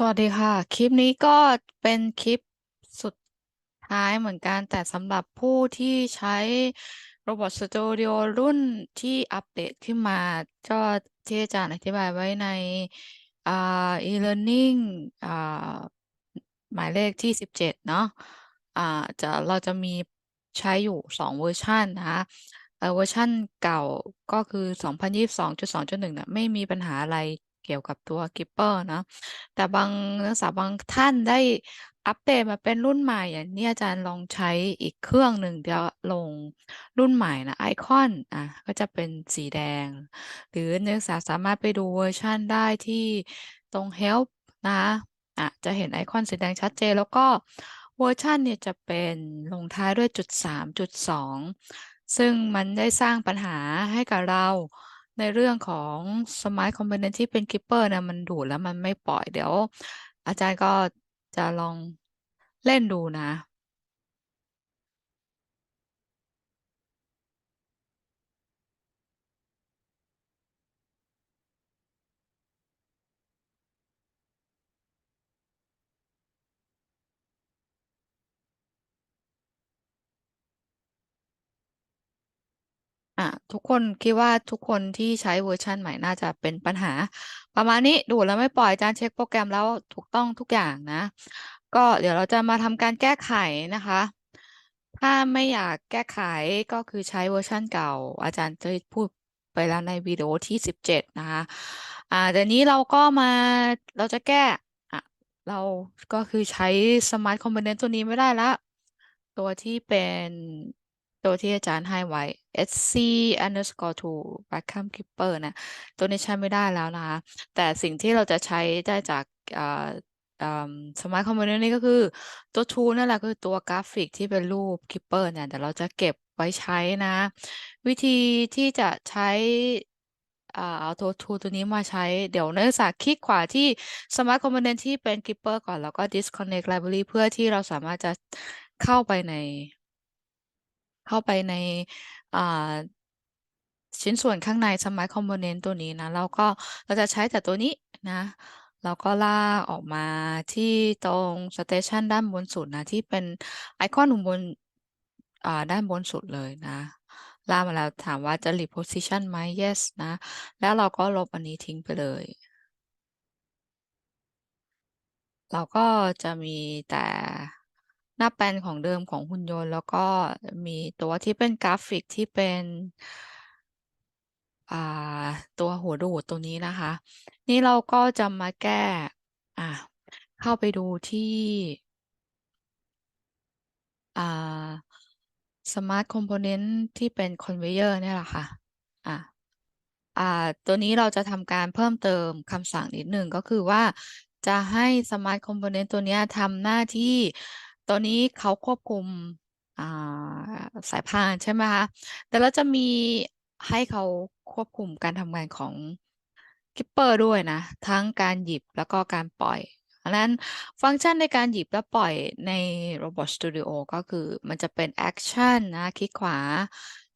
สวัสดีค่ะ คลิปนี้ก็เป็นคลิปสุดท้ายเหมือนกัน แต่สำหรับผู้ที่ใช้ Robot Studio รุ่นที่อัปเดตขึ้นมา ก็ที่อาจารย์อธิบายไว้ในอ่า e-learning อ่าหมายเลขที่ 17 เนาะอ่าจะเราจะมีใช้อยู่ 2 เวอร์ชันนะคะเวอร์ชันเก่าก็คือ 2022.2.1เนี่ยไม่มีปัญหาอะไร เกี่ยวกับตัว Keeper เนะแต่บางนักศึกษาบางท่านได้อัปเดตมาเป็นรุ่นใหม่อย่างนี้อาจารย์ลองใช้อีกเครื่องหนึ่งเดี๋ยวลงรุ่นใหม่นะไอคอนอะก็จะเป็นสีแดง หรือนักศึกษาสามารถไปดูเวอร์ชันได้ที่ตรง help นะคะอะจะเห็นไอคอนสีแดงชัดเจนแล้วก็เวอร์ชันเนี่ยจะเป็นลงท้ายด้วยจุด3จุด2ซึ่งมันได้สร้างปัญหาให้กับเรา ในเรื่องของ Smart Component ที่เป็น Keeper นะมันดูดแล้วมันไม่ปล่อยเดี๋ยว อาจารย์ก็จะลองเล่นดูนะ อะทุกคนคิดว่าทุกคนที่ใช้เวอร์ชันใหม่น่าจะเป็นปัญหา ประมาณนี้ดูแล้วไม่ปล่อยอาจารย์เช็คโปรแกรมแล้วถูกต้องทุกอย่างนะ ก็เดี๋ยวเราจะมาทำการแก้ไขนะคะ ถ้าไม่อยากแก้ไขก็คือใช้เวอร์ชันเก่า อาจารย์จะพูดไปแล้วในวิดีโอที่ 17 นะคะอ่าเดี๋ยวนี้เราก็มาเราจะแก้อะเราก็คือใช้ Smart Component ตัวนี้ไม่ได้ละ ตัวที่เป็น ตัวที่อาจารย์ให้ไว้ sc underscore to backham keeper นะ ตัวนี้ใช้ไม่ได้แล้วนะคะ แต่สิ่งที่เราจะใช้ได้จากสมาร์ทคอมโพเนนต์นี่ก็คือตัว tool นั่นแหละคือตัวกราฟิกที่เป็นรูป keeper เนี่ยแต่เราจะเก็บไว้ใช้นะ วิธีที่จะใช้เอาตัว tool ตัวนี้มาใช้ เดี๋ยวนักศึกษาคลิกขวาที่ smart component ที่เป็น keeper ก่อนแล้วก็ disconnect library เพื่อที่เราสามารถจะเข้าไปใน เข้าไปในชิ้นส่วนข้างใน Smart Component ตัวนี้นะแล้วก็เราจะใช้แต่ตัวนี้นะเราก็ลากออกมาที่ตรง Station ด้านบนสุดนะ ที่เป็นไอคอนอยู่บนด้านบนสุดเลยนะ ลากมาแล้วถามว่าจะ reposition ไหม yes นะ แล้วเราก็ลบอันนี้ทิ้งไปเลย เราก็จะมีแต่ หน้าแปลนของเดิมของหุ่นยนต์ แล้วก็มีตัวที่เป็นกราฟิกที่เป็นตัวหัวดูดตัวนี้นะคะ นี่เราก็จะมาแก้เข้าไปดูที่อ่า Smart Component ที่เป็น Conveyor นี่แหละค่ะอ่าอ่าตัวนี้เราจะทำการเพิ่มเติมคำสั่งนิดหนึ่งก็คือว่าจะให้ Smart Component ตัวนี้ทำหน้าที่ ตัวนี้เขาควบคุมสายพานใช่ไหมคะแต่เราจะมีให้เขาควบคุมการทำงานของกิปเปอร์ด้วยนะ ทั้งการหยิบแล้วก็การปล่อยอันนั้นฟังก์ชันในการหยิบและปล่อยใน Robot Studio ก็คือมันจะเป็น Action นะ คลิกขวา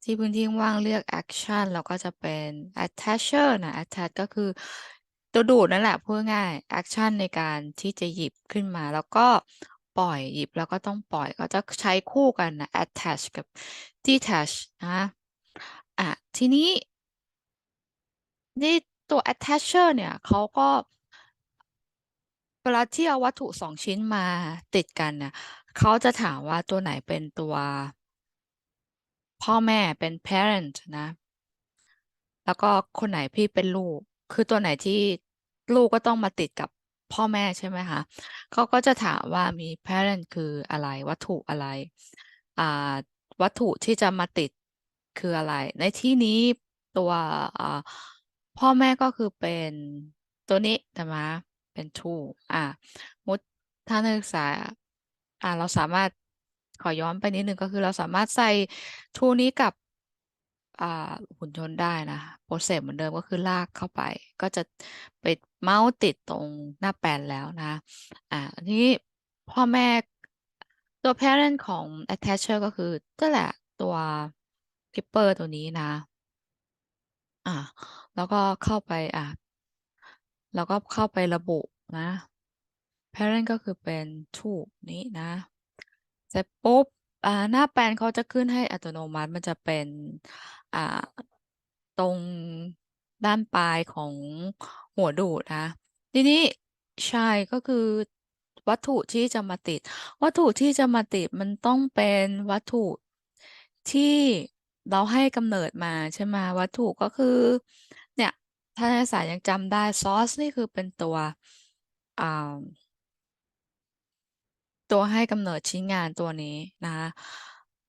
ที่พื้นที่ว่างเลือก Action แล้วก็จะเป็น Attacher นะ Attach ก็คือตัวดูดนั่นแหละพูดง่าย Action ในการที่จะหยิบขึ้นมา แล้วก็ ปล่อยหยิบแล้วก็ต้องปล่อยก็จะใช้คู่กันนะ attach กับ detach นะอะทีนี้นี่ตัว attacher เนี่ยเขาก็เวลาที่เอาวัตถุสองชิ้นมาติดกันเนี่ยเขาจะถามว่าตัวไหนเป็นตัวพ่อแม่เป็น parent นะ แล้วก็คนไหนพี่เป็นลูก คือตัวไหนที่ลูกก็ต้องมาติดกับ พ่อแม่ใช่ไหมคะเขาก็จะถามว่ามี parent คืออะไรวัตถุอะไรอ่าวัตถุที่จะมาติดคืออะไร ในที่นี้ตัวอ่าพ่อแม่ก็คือเป็นตัวนี้ใช่ไหมเป็น two อ่ามุดถ้านักศึกษาอ่าเราสามารถขอย้อนไปนิดนึงก็คือเราสามารถใส่ two นี้กับ อ่าหุ่นยนต์ได้นะโปรเซสเหมือนเดิมก็คือลากเข้าไป ก็จะไปเมาส์ติดตรงหน้าแปลนแล้วนะ อ่าทีนี้พ่อแม่ตัว parent ของ attacher ก็คือก็แหละตัว keeper ตัวนี้นะ อ่าแล้วก็เข้าไปอ่าแล้วก็เข้าไประบุนะ parent ก็คือเป็น to นี้นะ เสร็จปุ๊บ อ่าหน้าแปลนเขาจะขึ้นให้อัตโนมัติมันจะเป็นอ่าตรงด้านปลายของหัวดูดนะ ทีนี้ใช่ก็คือวัตถุที่จะมาติด วัตถุที่จะมาติดมันต้องเป็นวัตถุที่เราให้กำเนิดมาใช่ไหมวัตถุก็คือ เนี่ย ถ้านักศึกษายังจำได้ซอสนี่คือเป็นตัวอ่า ตัวให้กำเนิดชิ้นงานตัวนี้นะ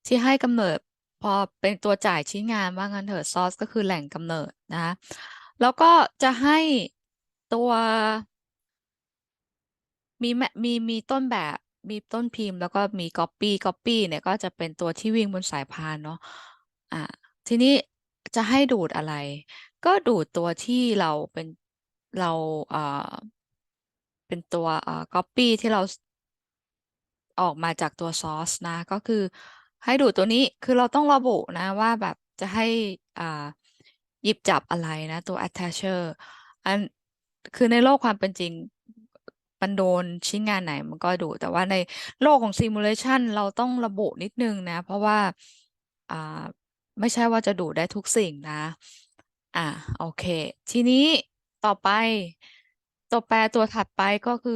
ที่ให้กำเนิดพอเป็นตัวจ่ายชิ้นงานว่างั้นเถอะซอสก็คือแหล่งกำเนิดนะแล้วก็จะให้ตัวมีแมมีมีต้นแบบมีต้นพิมพ์ แล้วก็มีก๊อปปี้ก๊อปปี้เนี่ยก็จะเป็นตัวที่วิ่งบนสายพานเนาะอ่าทีนี้จะให้ดูดอะไร ก็ดูดตัวที่เราเป็นเราเอ่าเป็นตัวอ่าก๊อปปี้ที่เรา ออกมาจากตัวซอสนะ ก็คือให้ดูตัวนี้คือเราต้องระบุนะว่าแบบจะให้อ่าหยิบจับอะไรนะ ตัว attacher อันคือในโลกความเป็นจริงมันโดนชิ้นงานไหนมันก็ดู แต่ว่าในโลกของซิมูเลชันเราต้องระบุนิดนึงนะ เพราะว่าอ่าไม่ใช่ว่าจะดูได้ทุกสิ่งนะ อ่าโอเค ทีนี้ต่อไป ตัวแปรตัวถัดไปก็คือ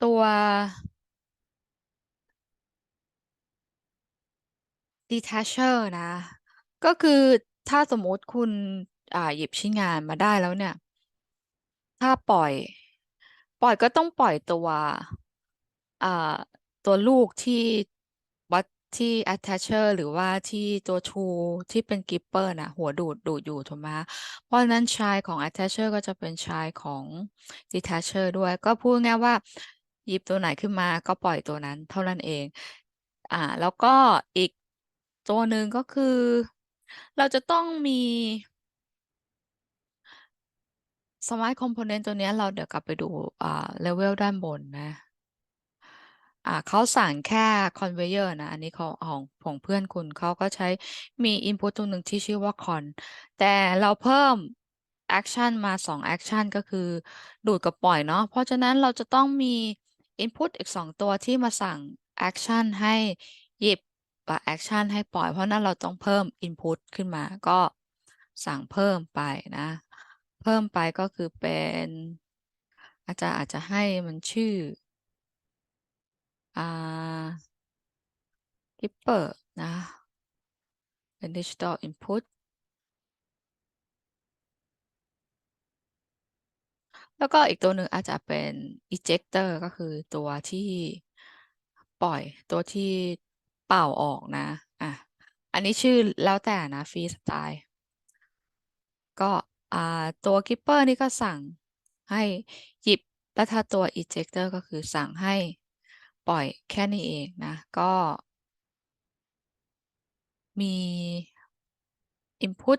ตัว detacher นะ ก็คือถ้าสมมติคุณอ่าหยิบชิ้นงานมาได้แล้วเนี่ย ถ้าปล่อย ปล่อยก็ต้องปล่อยตัวอ่าตัวลูกที่วัดที่ attacher หรือว่าที่ตัว tool ที่เป็น gripper นะหัวดูดดูดอยู่ถูกไหมเพราะฉะนั้นชายของ attacher ก็จะเป็นชายของ detacher ด้วย ก็พูดง่ายว่า หยิบตัวไหนขึ้นมาก็ปล่อยตัวนั้นเท่านั้นเอง อ่า แล้วก็อีกตัวหนึ่งก็คือ เราจะต้องมี Smart Component ตัวนี้เราเดี๋ยวกลับไปดูอ่าเลเวลด้านบนนะอ่าเขาสั่งแค่ conveyor นะ อันนี้เขาของของเพื่อนคุณเขาก็ใช้มี input ตัวหนึ่งที่ชื่อว่า con แต่เราเพิ่ม action มาสอง action ก็คือดูดกับปล่อยเนาะเพราะฉะนั้นเราจะต้องมี input อีกสองตัวที่มาสั่ง action ให้หยิบกับ action ให้ปล่อย เพราะนั้นเราต้องเพิ่ม input ขึ้นมาก็สั่งเพิ่มไปนะ เพิ่มไปก็คือเป็น อาจารย์อาจจะให้มันชื่ออ่า Gipper นะเป็น Digital Input แล้วก็อีกตัวหนึ่งอาจจะเป็น ejector ก็คือตัวที่ปล่อยตัวที่เป่าออกนะ อะ อันนี้ชื่อแล้วแต่นะฟรีสไตล์ ก็อ่าตัว Gipper นี่ก็สั่งให้หยิบแล้วถ้าตัว ejector ก็คือสั่งให้ปล่อยแค่นี้เองนะ ก็ มี input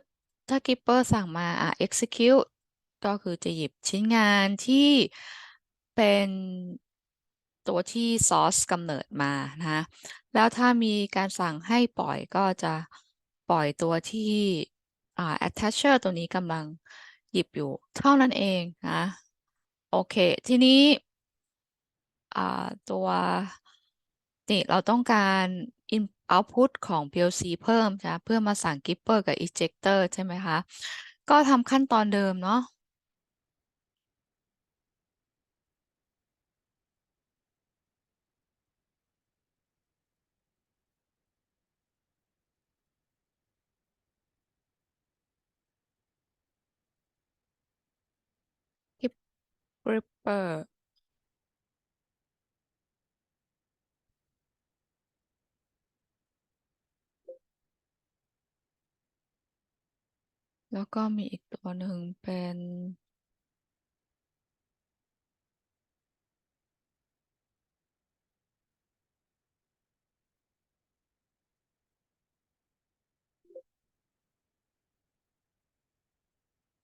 ถ้า Gipper สั่งมาอะ execute ก็คือจะหยิบชิ้นงานที่เป็นตัวที่ source กำเนิดมานะแล้วถ้ามีการสั่งให้ปล่อยก็จะปล่อยตัวที่ attacher ตัวนี้กำลังหยิบอยู่เท่านั้นเองนะโอเค ทีนี้ตัวนี่เราต้องการ in output ของ PLC เพิ่มนะเพื่อมาสั่ง Gipper กับ ejector ใช่ไหมคะ ก็ทำขั้นตอนเดิมเนาะ แล้วก็มีอีกตัวหนึ่งเป็น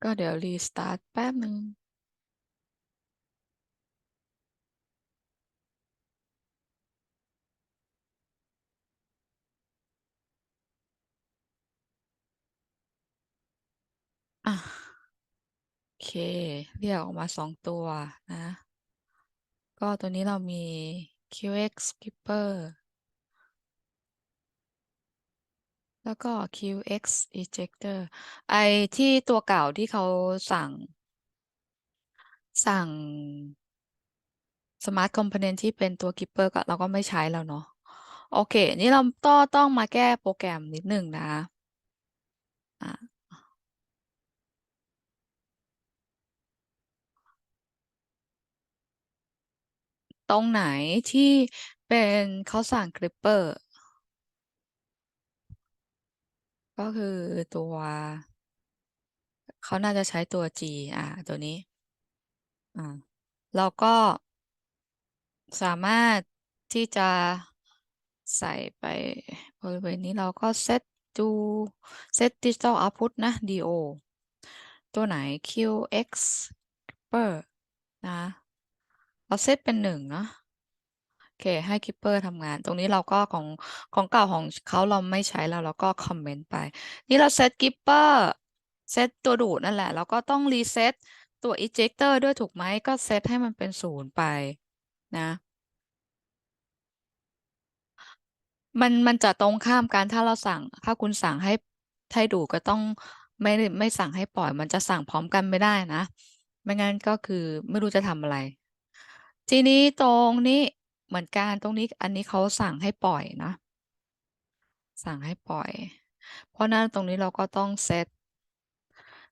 ก็เดี๋ยวรีสตาร์ทแป๊บหนึ่ง อะ โอเค เรียกออกมาสองตัวนะ ก็ตัวนี้เรามี QX Skipper แล้วก็ QX Ejector ไอที่ตัวเก่าที่เขาสั่ง สั่ง Smart Component ที่เป็นตัว Keeper ก็เราก็ไม่ใช้แล้วเนาะ โอเค นี่เราต้องต้องมาแก้โปรแกรมนิดหนึ่งนะ อะ ตรงไหนที่เป็นเขาสั่ง Clipper ก็คือตัวเขาน่าจะใช้ตัว G อ่าตัวนี้อ่าเราก็สามารถที่จะใส่ไปบริเวณนี้เราก็เซตดูเซต Digital Output นะ DO ตัวไหน QX Keeper นะ เราเซตเป็นหนึ่งเนาะโอเค ให้ Keeper ทำงาน ตรงนี้เราก็ของของเก่าของเขาเราไม่ใช้แล้วเราก็คอมเมนต์ไป นี่เราเซต Keeper เซตตัวดูดนั่นแหละแล้วก็ต้องรีเซตตัว ejector ด้วยถูกไหมก็เซตให้มันเป็นศูนย์ไปนะมันมันจะตรงข้ามกันถ้าเราสั่ง ถ้าคุณสั่งให้ให้ดูก็ต้องไม่ไม่สั่งให้ปล่อย มันจะสั่งพร้อมกันไม่ได้นะ ไม่งั้นก็คือไม่รู้จะทำอะไร ทีนี้ตรงนี้เหมือนกันตรงนี้อันนี้เขาสั่งให้ปล่อยนะ สั่งให้ปล่อย เพราะนั้นตรงนี้เราก็ต้องเซต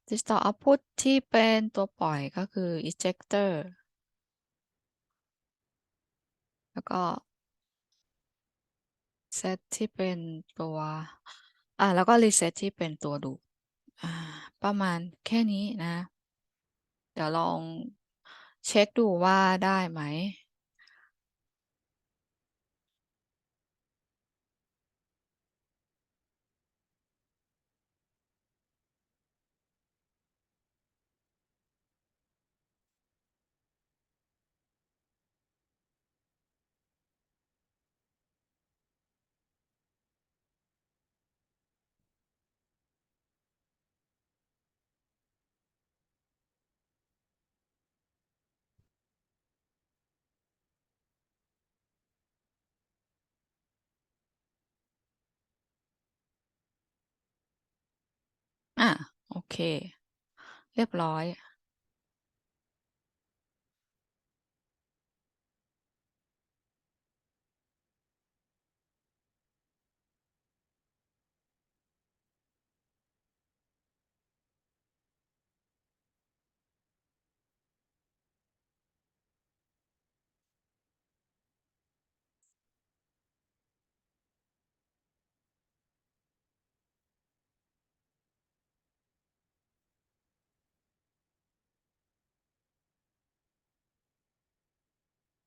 digital output ที่เป็นตัวปล่อยก็คือ ejector แล้วก็เซตที่เป็นตัว อ่าแล้วก็รีเซ็ตที่เป็นตัวดู อ่า ประมาณแค่นี้นะ เดี๋ยวลอง เช็คดูว่าได้ไหม อะโอเค เรียบร้อย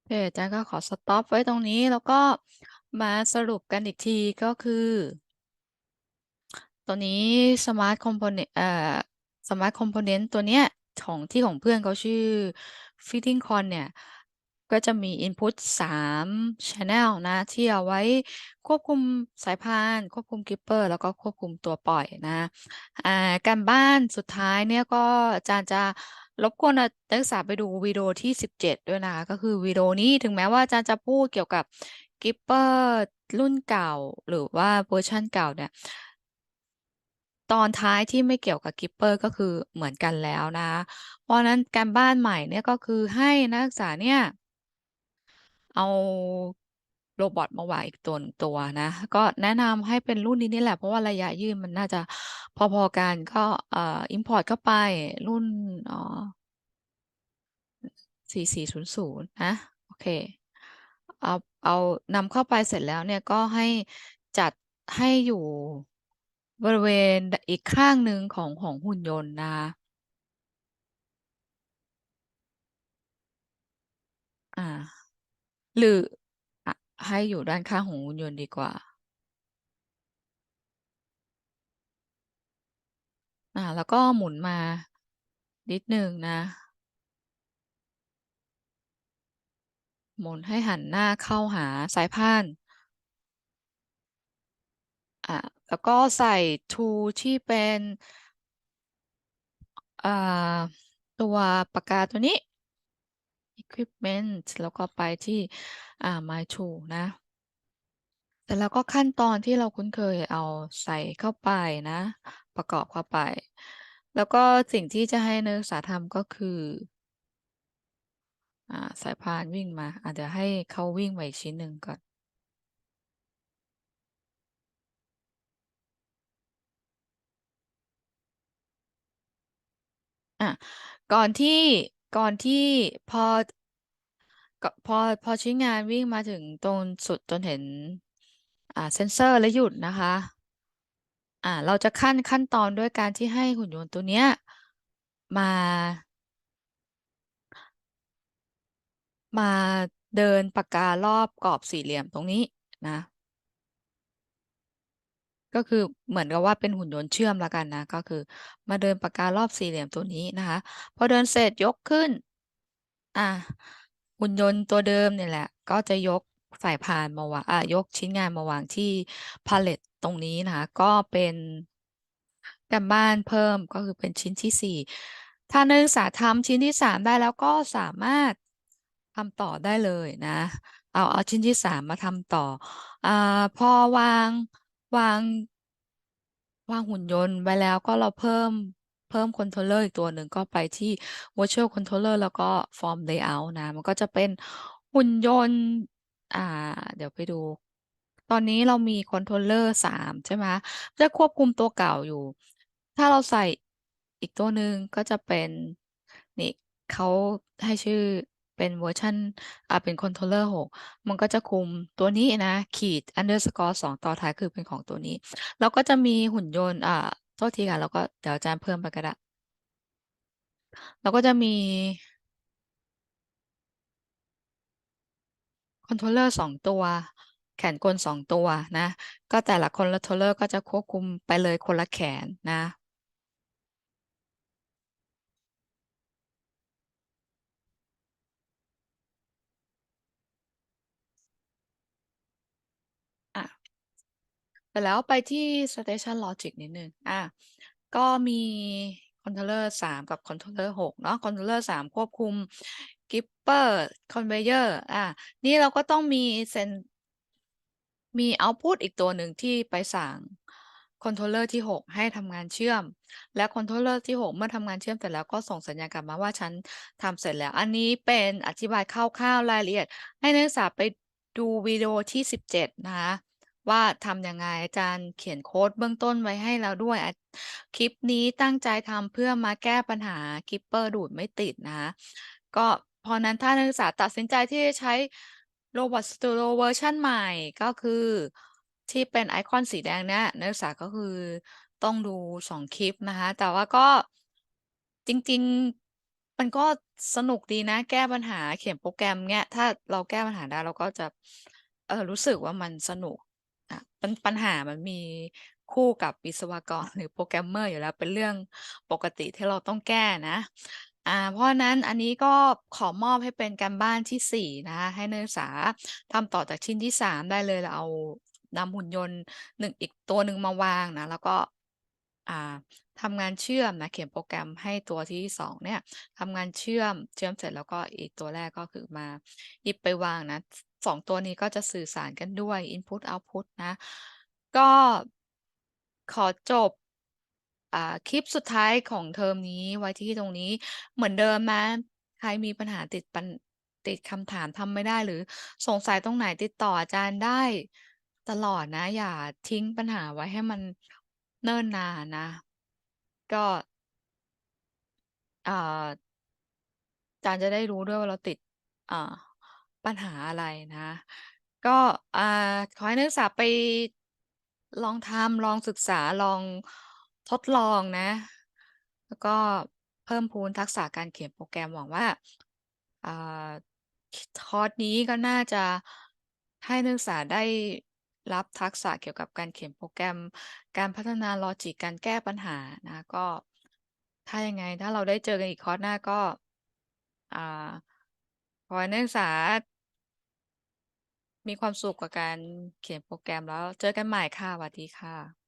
โอเคอาจารย์ก็ขอสต็อปไว้ตรงนี้แล้วก็มาสรุปกันอีกทีก็คือ ตัวนี้ Smart Component เอ่อ Smart Component ตัวเนี้ยของที่ของเพื่อนเขาชื่อ Fitting Con เนี่ย ก็จะมี Input 3 Channel นะ ที่เอาไว้ควบคุมสายพาน ควบคุม Keeper แล้วก็ควบคุมตัวปล่อยนะ อ่า การบ้านสุดท้ายเนี่ยก็อาจารย์จะ รบกวนนักศึกษาไปดูวิดีโอที่ 17 ด้วยนะคะ ก็คือวิดีโอนี้ถึงแม้ว่าอาจารย์จะพูดเกี่ยวกับ Keeper รุ่นเก่า หรือว่าเวอร์ชันเก่าเนี่ย ตอนท้ายที่ไม่เกี่ยวกับ Keeper ก็คือเหมือนกันแล้วนะ เพราะนั้นการบ้านใหม่เนี่ยก็คือให้นักศึกษาเนี่ย เอา โรบอทมาวางอีกตัวหนึ่งตัวนะ ก็แนะนำให้เป็นรุ่นนี้นี่แหละ เพราะว่าระยะยืนมันน่าจะพอๆกันก็เอ่อ import เข้าไปรุ่นเอ่อ4400 นะ โอเค เอาเอานำเข้าไปเสร็จแล้วเนี่ยก็ให้จัดให้อยู่บริเวณอีกข้างหนึ่งของของหุ่นยนต์นะอ่าหรือ ให้อยู่ด้านข้างของหุ่นยนต์ดีกว่าอ่าแล้วก็หมุนมานิดนึงนะ หมุนให้หันหน้าเข้าหาสายพานอ่าแล้วก็ใส่ tool ที่เป็นอ่าตัวปากกาตัวนี้ equipment แล้วก็ไปที่ my tool นะ แต่แล้วก็ขั้นตอนที่เราคุ้นเคยเอาใส่เข้าไปนะ ประกอบเข้าไป แล้วก็สิ่งที่จะให้นักศึกษาทำก็คืออาสายพานวิ่งมาอะเดี๋ยวให้เขาวิ่งมาอีกชิ้นหนึ่งก่อนอะก่อนที่ ก่อนที่พอ ก็พอพอชิ้นงานวิ่งมาถึงตรงสุดจนเห็น อ่าเซนเซอร์แล้วหยุดนะคะ อ่า เราจะขั้นขั้นตอนด้วยการที่ให้หุ่นยนต์ตัวเนี้ย มา มาเดินปากการอบกรอบสี่เหลี่ยมตรงนี้นะ ก็คือเหมือนกับว่าเป็นหุ่นยนต์เชื่อมแล้วกันนะ ก็คือ มาเดินปากการอบสี่เหลี่ยมตัวนี้นะคะ พอเดินเสร็จยกขึ้น อะหุ่นยนต์ตัวเดิมเนี่ยแหละ ก็จะยกสายพานมาวางอะยกชิ้นงานมาวางที่พาเลตตรงนี้นะคะ ก็เป็นการบ้านเพิ่มก็คือเป็นชิ้นที่สี่ถ้านักศึกษาทำชิ้นที่สามได้แล้วก็สามารถทำต่อได้เลยนะ เอาเอาชิ้นที่สามมาทำต่ออ่าพอวาง วาง วางหุ่นยนต์ไว้แล้วก็เราเพิ่มเพิ่มคอนโทรลเลอร์อีกตัวหนึ่งก็ไปที่ virtual controller แล้วก็ form layout นะ มันก็จะเป็นหุ่นยนต์ อ่า เดี๋ยวไปดู ตอนนี้เรามีคอนโทรลเลอร์สามใช่ไหมจะควบคุมตัวเก่าอยู่ ถ้าเราใส่อีกตัวหนึ่งก็จะเป็น นี่เขาให้ชื่อ เป็นเวอร์ชันอ่าเป็นคอนโทรลเลอร์หกมันก็จะคุมตัวนี้นะ ขีด underscore สองต่อท้ายคือเป็นของตัวนี้ แล้วก็จะมีหุ่นยนต์อ่าโทษทีค่ะ แล้วก็เดี๋ยวอาจารย์เพิ่มไปก็ได้แล้วก็จะมีคอนโทรลเลอร์สองตัว แขนกลสองตัวนะ ก็แต่ละคอนโทรลเลอร์ก็จะควบคุมไปเลยคนละแขนนะ ไปแล้วไปที่ station logic นิดนึงอะก็มีคอนโทรลเลอร์สามกับคอนโทรลเลอร์หกเนาะคอนโทรลเลอร์สามควบคุมกิปเปอร์คอนเวเยอร์อะนี่เราก็ต้องมีเซนมีเอาพุตอีกตัวหนึ่งที่ไปสั่งคอนโทรลเลอร์ที่ 6 ให้ทำงานเชื่อม และคอนโทรลเลอร์ที่ 6 เมื่อทำงานเชื่อมเสร็จแล้วก็ส่งสัญญาณกลับมาว่าฉันทำเสร็จแล้ว อันนี้เป็นอธิบายคร่าวๆรายละเอียด ให้นักศึกษาไปดูวิดีโอที่ 17 นะคะ ว่าทำยังไงอาจารย์เขียนโค้ดเบื้องต้นไว้ให้แล้วด้วย คลิปนี้ตั้งใจทำเพื่อมาแก้ปัญหากิปเปอร์ดูดไม่ติดนะก็พราะนั้นถ้านักศึกษาตัดสินใจที่จะใช้ Robot Studio เวอร์ชันใหม่ก็คือที่เป็นไอคอนสีแดงเนี่ยนักศึกษาก็คือต้องดูสองคลิปนะคะ แต่ว่าก็จริง ๆ มันก็สนุกดีนะ แก้ปัญหาเขียนโปรแกรมเนี่ยถ้าเราแก้ปัญหาได้เราก็จะเออรู้สึกว่ามันสนุก อะปัญปัญหามันมีคู่กับวิศวกรหรือโปรแกรมเมอร์อยู่แล้วเป็นเรื่องปกติที่เราต้องแก้นะอ่าเพราะนั้นอันนี้ก็ขอมอบให้เป็นการบ้านที่สี่นะคะให้นักศึกษาทำต่อจากชิ้นที่สามได้เลยเราเอานำหุ่นยนต์หนึ่งอีกตัวหนึ่งมาวางนะ แล้วก็อ่าทำงานเชื่อมนะเขียนโปรแกรมให้ตัวที่สองเนี่ยทำงานเชื่อมเชื่อมเสร็จแล้วก็อีกตัวแรกก็คือมาหยิบไปวางนะ สองตัวนี้ก็จะสื่อสารกันด้วย input output นะ ก็ขอจบคลิปสุดท้ายของเทอมนี้ไว้ที่ตรงนี้เหมือนเดิมนะใครมีปัญหาติดปัญติดคำถามทำไม่ได้หรือสงสัยตรงไหนติดต่ออาจารย์ได้ตลอดนะ อย่าทิ้งปัญหาไว้ให้มันเนิ่นนานนะ ก็อาอาจารย์จะได้รู้ด้วยว่าเราติดอ่า ปัญหาอะไรนะ ก็อ่าขอให้นักศึกษาไปลองทำลองศึกษาลองทดลองนะ แล้วก็เพิ่มพูนทักษะการเขียนโปรแกรมหวังว่าคอร์สนี้ก็น่าจะให้นักศึกษาได้รับทักษะเกี่ยวกับการเขียนโปรแกรม การพัฒนาลอจิกการแก้ปัญหานะก็ถ้ายังไงถ้าเราได้เจอกันอีกคอร์สหน้าก็อขอให้นักศึกษา มีความสุขกับการเขียนโปรแกรมแล้ว เจอกันใหม่ค่ะสวัสดีค่ะ